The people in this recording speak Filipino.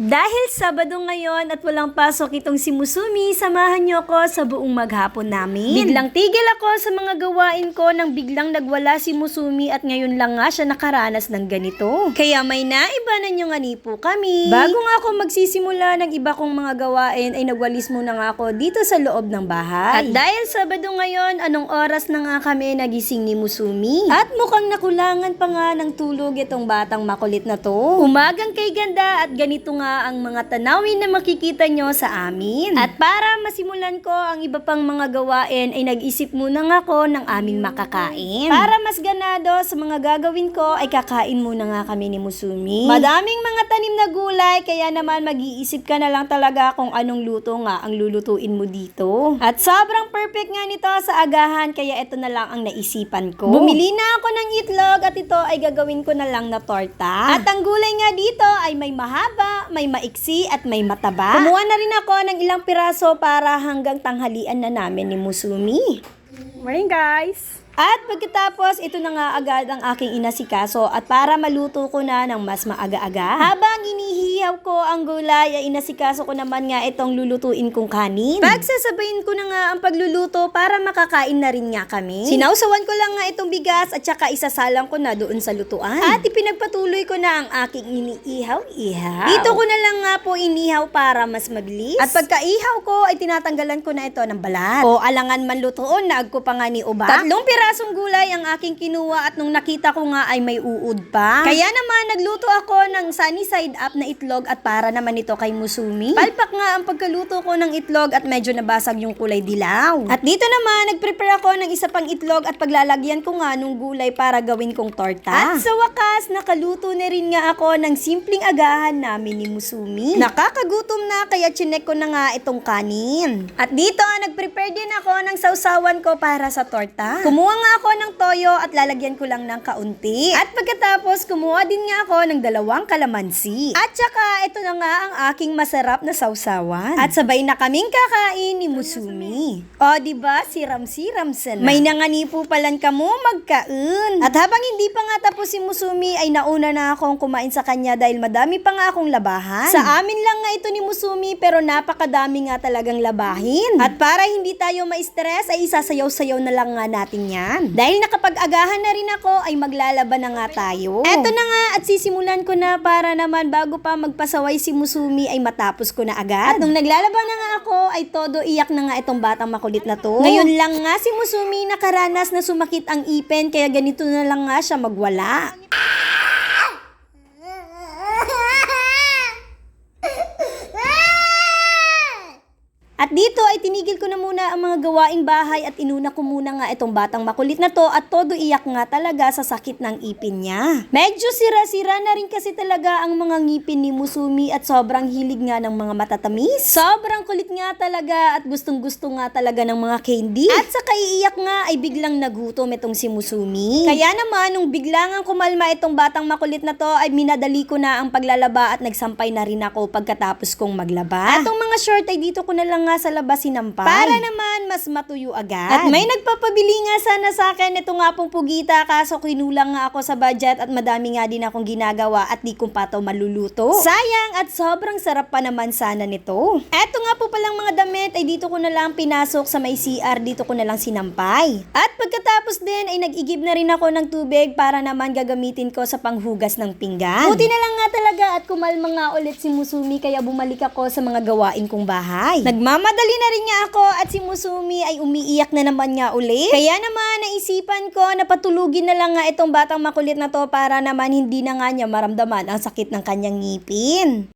Dahil Sabado ngayon at walang pasok itong si Musumi, samahan niyo ako sa buong maghapon namin. Biglang tigil ako sa mga gawain ko nang biglang nagwala si Musumi at ngayon lang nga siya nakaranas ng ganito. Kaya may naibanan yung ani po kami. Bago nga ako magsisimula ng iba kong mga gawain ay nagwalis muna nga ako dito sa loob ng bahay. At dahil Sabado ngayon, anong oras na nga kami nagising ni Musumi? At mukhang nakulangan pa nga ng tulog itong batang makulit na to. Umagang kay ganda at ganito nga ang mga tanawin na makikita nyo sa amin. At para masimulan ko ang iba pang mga gawain ay nag-isip muna nga ako ng aming makakain. Para mas ganado sa mga gagawin ko ay kakain muna nga kami ni Musumi. Madaming mga tanim na gulay kaya naman mag-iisip ka na lang talaga kung anong luto nga ang lulutuin mo dito. At sobrang perfect nga nito sa agahan kaya ito na lang ang naisipan ko. Bumili na ako ng itlog at ito ay gagawin ko na lang na torta. At ang gulay nga dito ay may mahaba, may maiksi at may mataba. Kumuha na rin ako ng ilang piraso para hanggang tanghalian na namin ni Musumi. Morning guys! At pagkatapos, ito na nga agad ang aking inasikaso at para maluto ko na ng mas maaga-aga. Habang inihihaw ko ang gulay, ay inasikaso ko naman nga itong lulutuin kong kanin. Pagsasabayin ko na nga ang pagluluto para makakain na rin nga kami. Sinausawan ko lang nga itong bigas at saka isasalang ko na doon sa lutuan. At ipinagpatuloy ko na ang aking iniihaw-ihaw. Dito ko na lang nga po inihaw para mas mabilis. At pagkaihaw ko, ay tinatanggalan ko na ito ng balat. O alangan man lutoon, naag ko pa nga ni Uba. Tatlong pirasong gulay ang aking kinuha at nung nakita ko nga ay may uud pa. Kaya naman nagluto ako ng sunny side up na itlog at para naman ito kay Musumi. Palpak nga ang pagkaluto ko ng itlog at medyo nabasag yung kulay dilaw. At dito naman nagprepare ako ng isa pang itlog at paglalagyan ko nga nung gulay para gawin kong torta. At sa wakas, nakaluto na rin nga ako ng simpleng agahan namin ni Musumi. Nakakagutom na kaya chinek ko na nga itong kanin. At dito, nagprepare din ako ng sausawan ko para sa torta. Kumuha nga ako ng toyo at lalagyan ko lang ng kaunti. At pagkatapos, kumuha din nga ako ng dalawang kalamansi. At saka, ito na nga ang aking masarap na sausawan. At sabay na kaming kakain ni Musumi. O, di ba? Siram-siram sana. May nanganipo palan ka mo magkain. At habang hindi pa nga tapos si Musumi, ay nauna na akong kumain sa kanya dahil madami pa nga akong labahan. Sa amin lang nga ito ni Musumi pero napakadami nga talagang labahin. At para hindi tayo ma-stress ay isasayaw-sayaw na lang nga natin yan. Dahil nakapag-agahan na rin ako ay maglalaban na nga tayo. Eto na nga at sisimulan ko na para naman bago pa magpasaway si Musumi ay matapos ko na agad. At nung naglalaban na nga ako ay todo iyak na nga itong batang makulit na to. Ngayon lang nga si Musumi nakaranas na sumakit ang ipin kaya ganito na lang nga siya magwala. Dito ay tinigil ko na muna ang mga gawaing bahay at inuna ko muna nga itong batang makulit na to at todo iyak nga talaga sa sakit ng ipin niya. Medyo sira-sira na rin kasi talaga ang mga ngipin ni Musumi at sobrang hilig nga ng mga matatamis. Sobrang kulit nga talaga at gustong gusto nga talaga ng mga candy. At sa kaiiyak nga ay biglang nagutom itong si Musumi. Kaya naman nung biglang kumalma itong batang makulit na to ay minadali ko na ang paglalaba at nagsampay na rin ako pagkatapos kong maglaba. At mga short ay dito ko na lang nga sa labas sinampay. Para naman mas matuyo agad. At may nagpapabili nga sana sa akin ito nga pong pugita kaso kinulang nga ako sa budget at madami nga din akong ginagawa at di ko pa to maluluto. Sayang at sobrang sarap pa naman sana nito. Eto nga po palang mga damit ay dito ko na lang pinasok sa may CR dito ko na lang sinampay. At pagkatapos din ay nag-igib na rin ako ng tubig para naman gagamitin ko sa panghugas ng pinggan. Buti na lang nga talaga at kumalma nga ulit si Musumi kaya bumalik ako sa mga gawain kong bahay. Nagmamadali na rin nga ako at si Musumi ay umiiyak na naman nga ulit. Kaya naman naisipan ko na patulugin na lang nga itong batang makulit na to para naman hindi na nga niya maramdaman ang sakit ng kanyang ngipin.